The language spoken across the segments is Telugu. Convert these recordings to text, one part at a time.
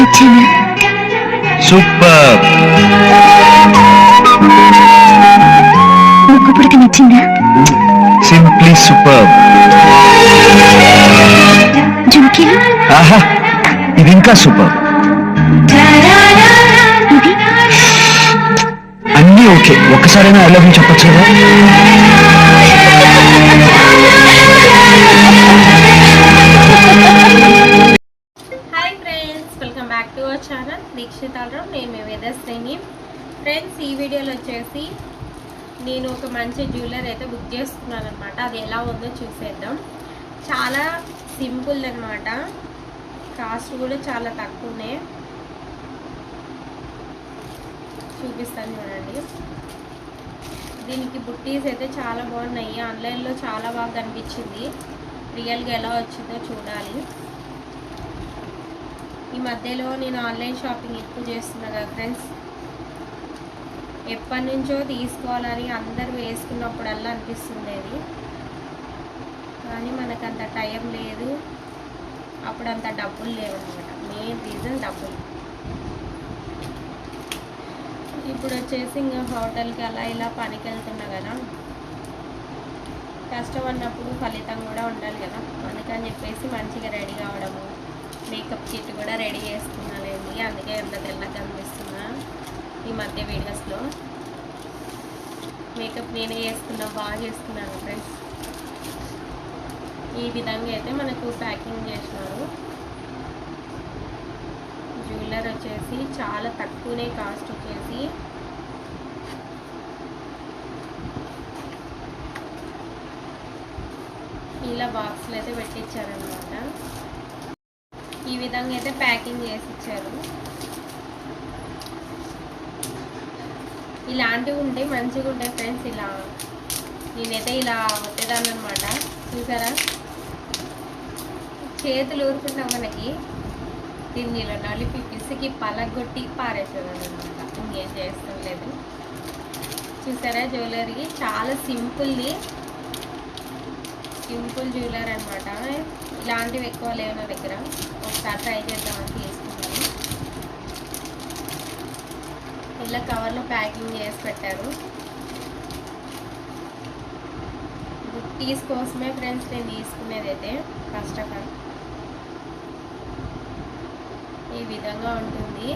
నచ్చానా సూపర్. పుడక నచ్చిందా? Simply super. ఆహా ఇది ఇంకా సూపర్. అన్నీ ఓకే. ఒక్కసారైనా ఐ లవ్ యూ చెప్పొచ్చు కదా నేను ఫ్రెండ్స్ ఈ వీడియోలో వచ్చేసి నేను ఒక మంచి జ్యువెలర్ అయితే బుక్ చేసుకున్నాను అనమాట అది ఎలా ఉందో చూసేద్దాం. చాలా సింపుల్ అనమాట కాస్ట్ కూడా చాలా తక్కువనే. చూపిస్తాను చూడండి. దీనికి బుట్టీస్ అయితే చాలా బాగున్నాయి. ఆన్లైన్లో చాలా బాగా కనిపించింది. రియల్గా ఎలా వచ్చిందో చూడాలి. ఈ మధ్యలో నేను ఆన్లైన్ షాపింగ్ ఎక్కువ చేస్తున్నా కదా ఫ్రెండ్స్. ఎప్పటి నుంచో తీసుకోవాలని అందరూ వేసుకున్నప్పుడల్లా అనిపిస్తుండేది. కానీ మనకు అంత టైం లేదు. అప్పుడు అంత డబ్బులు లేవు అనమాట మెయిన్ రీజన్ డబ్బులు. ఇప్పుడు వచ్చేసి ఇంకా హోటల్కి అలా ఇలా పనికి వెళ్తున్నా కదా. కష్టం అన్నప్పుడు ఫలితం కూడా ఉండాలి కదా. అందుకని చెప్పేసి మంచిగా రెడీ కావడము మేకప్ కిట్ కూడా రెడీ చేసుకున్నానండి అందుకే ఎంత తెల్లగా కనిపిస్తున్నా ఈ మధ్య వీడియోస్లో. మేకప్ నేనే చేసుకున్నా బాగా చేసుకున్నాను ఫ్రెండ్స్ ఈ విధంగా అయితే మనకు ప్యాకింగ్ చేసినారు. జ్యువెలర్ వచ్చేసి చాలా తక్కువనే కాస్ట్ వచ్చేసి ఇలా బాక్స్లో అయితే పెట్టించారనమాట ఈ విధంగా అయితే ప్యాకింగ్ చేసి ఇచ్చారు ఇలాంటివి ఉంటే మంచిగా ఉంటాయి ఫ్రెండ్స్ ఇలా నేనైతే ఇలా ఒట్టేదాన్ని అనమాట చూసారా? చేతులు ఊరుకుంటాం మనకి. దీన్ని నలిపి పిసికి పలగొట్టి పారేసేదాన్ని అనమాట ఇంకేం చేస్తాం లేదు. చూసారా జ్యువెలరీ? చాలా సింపుల్ది. సింపుల్ జ్యువెలర్ అనమాట ఇలాంటివి ఎక్కువ లేవు నా దగ్గర. ఒకసారి ట్రై చేద్దామని తీసుకున్నాను. ఇలా కవర్లో ప్యాకింగ్ చేసి పెట్టారు. బుట్టీస్ కోసమే ఫ్రెండ్స్ నేను తీసుకునేది అయితే ఫస్ట్ ఆఫ్ ఆల్ ఈ విధంగా ఉంటుంది.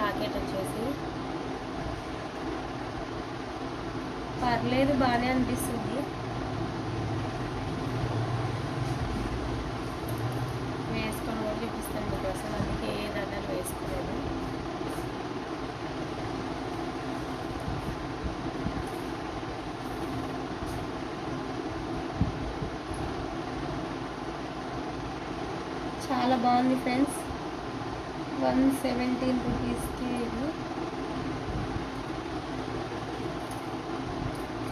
లాకెట్ వచ్చేసి. పర్లేదు బాగానే అనిపిస్తుంది వేసుకొని కూడా చూపిస్తాను మీకోసం అందుకే ఏ దండలు వేసుకోలేదు చాలా బాగుంది ఫ్రెండ్స్. వన్ సెవెంటీన్ రూపీస్కి ఇది.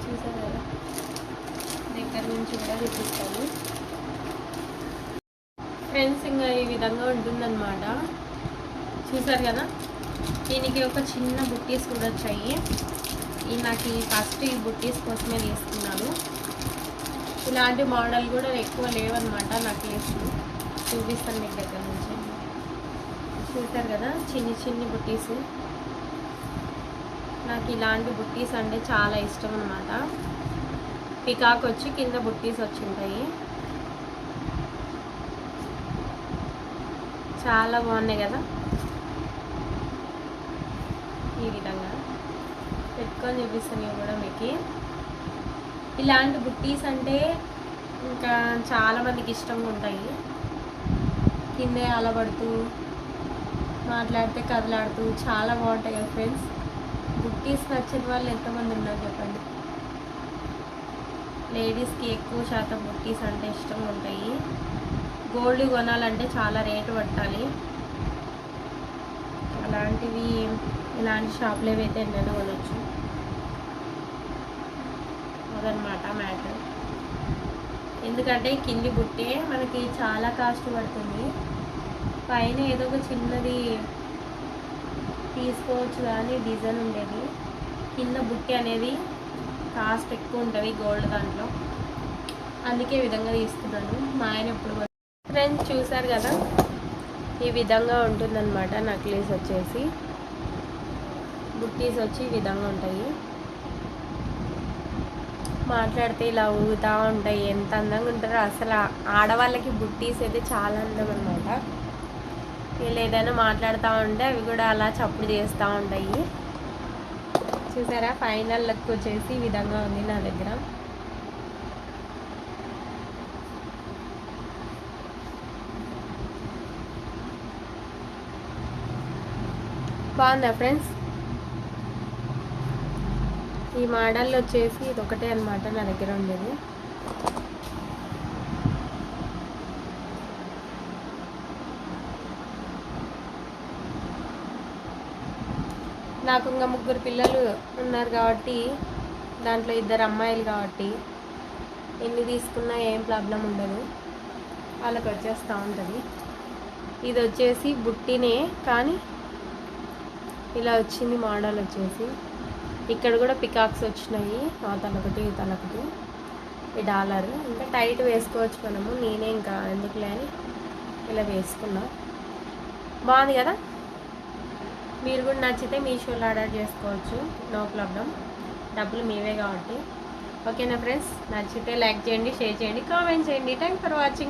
చూసారు? కదా దగ్గర నుంచి కూడా చూపిస్తాను. ఫ్రెండ్స్ ఇంకా ఈ విధంగా ఉంటుందన్నమాట. చూసారు కదా? దీనికి ఒక చిన్న బుట్టీస్ కూడా వచ్చాయి. ఈ నాకు ఈ ఫస్ట్ ఈ బుట్టీస్ కోసమే తీసుకున్నాను. ఇలాంటి మోడల్ కూడా ఎక్కువ లేవన్నమాట నాకు వేసి చూపిస్తాను మీకు దగ్గర నుంచి. చూసారు కదా? చిన్ని చిన్ని బుట్టీస్. నాకు ఇలాంటి బుట్టీస్ అంటే చాలా ఇష్టం అనమాట పికాక్ వచ్చి కింద బుట్టీస్ వచ్చింటాయి. చాలా బాగున్నాయి కదా? ఈ విధంగా. పెట్టుకొని చూపిస్తాను ఇవి కూడా మీకు. ఇలాంటి బుట్టీస్ అంటే ఇంకా చాలా మందికి ఇష్టంగా ఉంటాయి. కిందే అలబడుతూ మాట్లాడితే కదలాడుతూ చాలా బాగుంటాయి కదా ఫ్రెండ్స్. బుట్టీస్ నచ్చిన వాళ్ళు ఎంతమంది ఉన్నారు చెప్పండి. లేడీస్కి ఎక్కువ శాతం బుట్టీస్ అంటే ఇష్టంగా ఉంటాయి. గోల్డ్ కొనాలంటే చాలా రేటు పట్టాలి. అలాంటివి ఇలాంటి షాప్లో ఏవైతే ఎన్నైనా కొనవచ్చు అదనమాట మ్యాటర్. ఎందుకంటే కింది బుట్టే మనకి చాలా కాస్ట్ పడుతుంది. పైన ఏదో ఒక చిన్నది తీసుకోవచ్చు కానీ డిజైన్ ఉండేది. కింద బుట్టి అనేది కాస్ట్ ఎక్కువ ఉంటుంది గోల్డ్ దాంట్లో. అందుకే విధంగా తీసుకున్నాను. మా ఆయన ఎప్పుడు ఫ్రెండ్స్ చూసారు కదా ఈ విధంగా ఉంటుందన్నమాట నక్లీస్ వచ్చేసి. బుట్టీస్ వచ్చి ఈ విధంగా ఉంటాయి. మాట్లాడితే ఇలా ఊగుతూ ఉంటాయి. ఎంత అందంగా ఉంటారో అసలు ఆడవాళ్ళకి బుట్టీస్ అయితే చాలా అందం అనమాట వీళ్ళు ఏదైనా మాట్లాడుతూ ఉంటే అవి కూడా అలా చప్పుడు చేస్తూ ఉంటాయి. చూసారా? ఫైనల్ లుక్ వచ్చేసి ఈ విధంగా ఉంది నా దగ్గర. బాగుందా ఫ్రెండ్స్? ఈ మోడల్ వచ్చేసి ఇది ఒకటే అనమాట నా దగ్గర ఉండేది. నాకు ఇంకా ముగ్గురు పిల్లలు ఉన్నారు కాబట్టి దాంట్లో ఇద్దరు అమ్మాయిలు కాబట్టి ఎన్ని తీసుకున్నా ఏం ప్రాబ్లం ఉండదు. వాళ్ళకి వచ్చేస్తూ ఉంటుంది. ఇది వచ్చేసి బుట్టినే కానీ ఇలా వచ్చింది మోడల్ వచ్చేసి. ఇక్కడ కూడా పికాక్స్ వచ్చినాయి. ఆ తలకటి ఈ తలొకటి. ఈ డాలర్. ఇంకా టైట్ వేసుకోవచ్చు మనము. నేనే ఇంకా ఎందుకులే అని ఇలా వేసుకున్నా. బాగుంది కదా? మీరు కూడా నచ్చితే మీషోలో ఆర్డర్ చేసుకోవచ్చు. No problem. డబ్బులు మీవే కాబట్టి. ఓకేనా ఫ్రెండ్స్? నచ్చితే లైక్ చేయండి షేర్ చేయండి కామెంట్ చేయండి. Thank for watching